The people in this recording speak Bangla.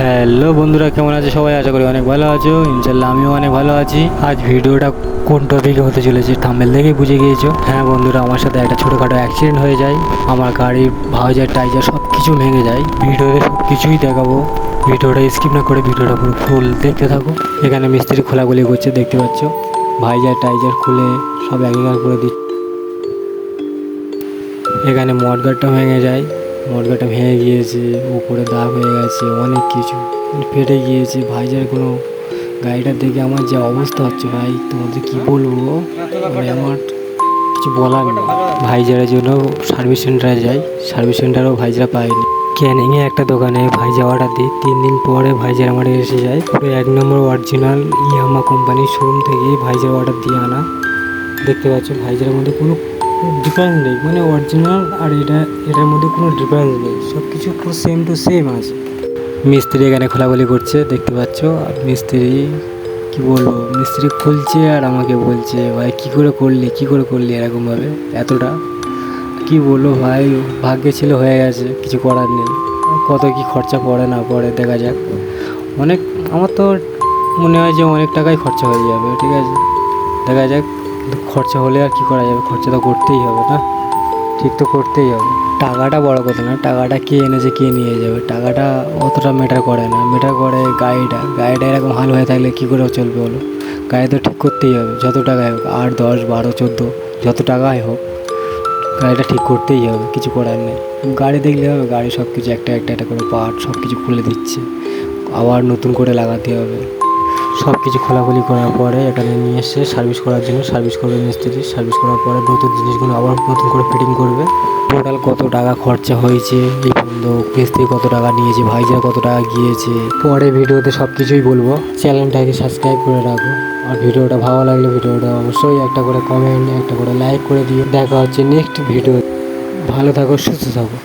হ্যালো বন্ধুরা, কেমন আছে সবাই? আশা করি অনেক ভালো আছো। ইনশাল্লাহ আমিও অনেক ভালো আছি। আজ ভিডিওটা কোন টপিকে হতে চলেছে থাম্বেল দেখে বুঝে গিয়েছো? হ্যাঁ বন্ধুরা, আমার সাথে একটা ছোটোখাটো অ্যাক্সিডেন্ট হয়ে যায়। আমার গাড়ির ভাউজার টাইজার সব কিছু ভেঙে যায়। ভিডিওতে সব কিছুই দেখাবো। ভিডিওটা স্কিপ না করে ভিডিওটা পুরো ফুল দেখতে থাকো। এখানে মিস্ত্রি খোলাগুলি করছে, দেখতে পাচ্ছ? ভাইজার টাইজার খুলে সব এক এক করে দিচ্ছে। এখানে মটগারটা ভেঙে যায়। মটগারটা ভেঙে গিয়েছে, উপরে দাগ হয়ে গেছে, অনেক কিছু। ফেটে গিয়েছে, ভাইজার কোনো গাড়িটা দেখে আমার যে অবস্থা হচ্ছে ভাই, তোমাদের কি বলব? মানে আমার কিছু বলার নেই। ভাইজারের জন্য সার্ভিস সেন্টারে যাই সার্ভিস সেন্টারেও ভাইজারা পাইনি ক্যানিংয়ে একটা দোকানে ভাইজা অর্ডার দিই, তিন দিন পরে ভাইজার আমার এসে যায়। ওই এক নম্বর অরিজিনাল ইয়ামা কোম্পানির শোরুম থেকে ভাইজার অর্ডার দিয়ে আনা। দেখতে পাচ্ছ ভাইজারের মধ্যে কোনো ডিফারেন্স নেই। মানে অরিজিনাল আর এটা, এটার মধ্যে কোনো ডিফারেন্স নেই। সব কিছু পুরো সেম টু সেম আছে। মিস্ত্রি এখানে খোলাখুলি করছে, দেখতে পাচ্ছ? মিস্ত্রি, কি বলব? মিস্ত্রি খুলছে আর আমাকে বলছে, ভাই, কি করে করলি? কি করে করলি? এরকমভাবে। এতটা। কি বলব ভাই? ভাগ্যে ছিল হয়ে গেছে, কিছু করার নেই। কত কি খরচা পড়ে না পড়ে, দেখা যাক। অনেক, আমার তো মনে হয় যে অনেক টাকাই খরচা হয়ে যাবে, ঠিক আছে? দেখা যাক। খরচা হলে আর কি করা যাবে? খরচা তো করতেই হবে না। ঠিক তো করতেই হবে। টাকাটা বড় কথা না, টাকাটা কে এনেছে, কে নিয়ে যাবে? টাকাটা অতটা ম্যাটার করে না। ম্যাটার করে গাড়িটা। গাড়িটা এরকম হাল হয়ে থাকলে কী করে চলবে বলো? গাড়ি তো ঠিক করতেই হবে। যত টাকায় হোক, আট, দশ, বারো, চোদ্দ, যত টাকায় হোক, গাড়িটা ঠিক করতেই হবে। কিছু করার নেই। গাড়ি দেখলে হবে, গাড়ি সব কিছু একটা একটা একটা করে পার্ট সব কিছু খুলে দিচ্ছে। আবার নতুন করে লাগাতে হবে। সব কিছু খোলাখুলি করার পরে এখানে নিয়ে এসে সার্ভিস করার জন্য সার্ভিস করবে মিস্ত্রি। সার্ভিস করার পরে নতুন জিনিসগুলো আবার নতুন করে ফিটিং করবে। টোটাল কত টাকা খরচা হয়েছে এই পর্যন্ত মিস্ত্রি কত টাকা নিয়েছে ভাইজার কত টাকা গিয়েছে? পরে ভিডিওতে সব কিছুই বলব। চ্যানেলটাকে সাবস্ক্রাইব করে রাখো। আর ভিডিওটা ভালো লাগলে ভিডিওটা অবশ্যই একটা করে কমেন্ট একটা করে লাইক করে দিও। দেখা হচ্ছে নেক্সট ভিডিও ভালো থাকো, সুস্থ থাকো।